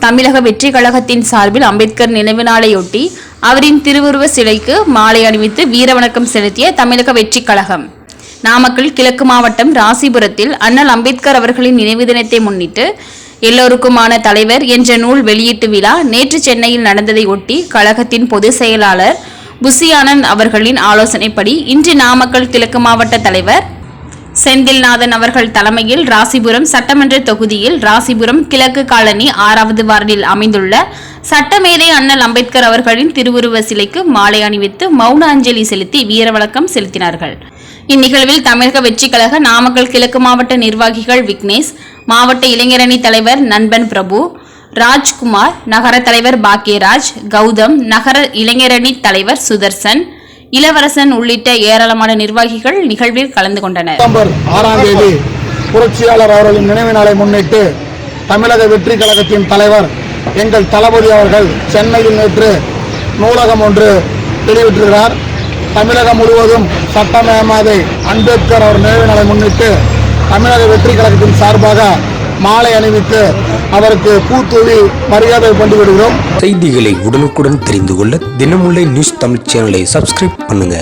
தமிழக வெற்றி கழகத்தின் சார்பில் அம்பேத்கர் நினைவு நாளையொட்டி அவரின் திருவுருவ சிலைக்கு மாலை அணிவித்து வீரவணக்கம் செலுத்திய தமிழக வெற்றி கழகம். நாமக்கல் கிழக்கு மாவட்டம் ராசிபுரத்தில் அண்ணல் அம்பேத்கர் அவர்களின் நினைவு தினத்தை முன்னிட்டு எல்லோருக்குமான தலைவர் என்ற நூல் வெளியீட்டு விழா நேற்று சென்னையில் நடந்ததை ஒட்டி கழகத்தின் பொதுச் செயலாளர் புசி ஆனந்த் அவர்களின் ஆலோசனைப்படி இன்று நாமக்கல் கிழக்கு மாவட்ட தலைவர் செந்தில்நாதன் அவர்கள் தலைமையில் ராசிபுரம் சட்டமன்ற தொகுதியில் ராசிபுரம் கிழக்கு காலனி ஆறாவது வார்டில் அமைந்துள்ள சட்டமேதை அண்ணல் அம்பேத்கர் அவர்களின் திருவுருவ சிலைக்கு மாலை அணிவித்து மௌன அஞ்சலி செலுத்தி வீரவழக்கம் செலுத்தினார்கள். இந்நிகழ்வில் தமிழக வெற்றிக்கழக நாமக்கல் கிழக்கு மாவட்ட நிர்வாகிகள் விக்னேஷ் மாவட்ட இளைஞரணி தலைவர் நண்பன் பிரபு ராஜ்குமார் நகர தலைவர் பாக்கியராஜ் கௌதம் நகர இளைஞரணி தலைவர் சுதர்சன் இளவரசன் உள்ளிட்ட ஏராளமான நிர்வாகிகள் நிகழ்வில் கலந்து கொண்டனர். செப்டம்பர் ஆறாம் தேதி புரட்சியாளர் அவர்களின் நினைவு நாளை முன்னிட்டு தமிழக வெற்றி கழகத்தின் தலைவர் எங்கள் தளபதி அவர்கள் சென்னையில் நேற்று நூலகம் ஒன்று வெளியிட்டிருக்கிறார். தமிழகம் முழுவதும் சட்டமேமாதை அம்பேத்கர் அவர் நினைவு நாளை முன்னிட்டு தமிழக வெற்றி கழகத்தின் சார்பாக மாலை அணிவித்து அவருக்கு பூத்தூவி மரியாதை கொண்டு வருகிறோம் செய்திகளை உடனுக்குடன் தெரிந்து கொள்ள தினமுல்லை நியூஸ் தமிழ் சேனலை சப்ஸ்கிரைப் பண்ணுங்க.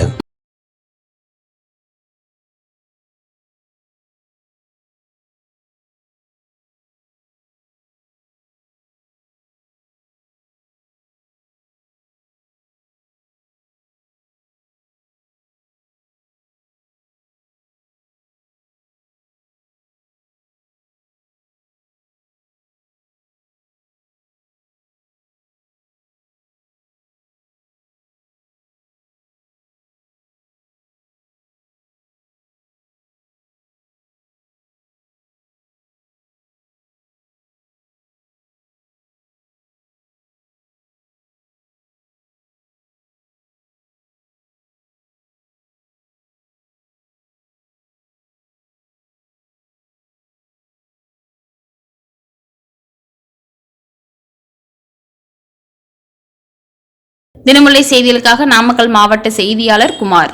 தினமலை செய்திகளுக்காக நாமக்கல் மாவட்ட செய்தியாளர் குமார்.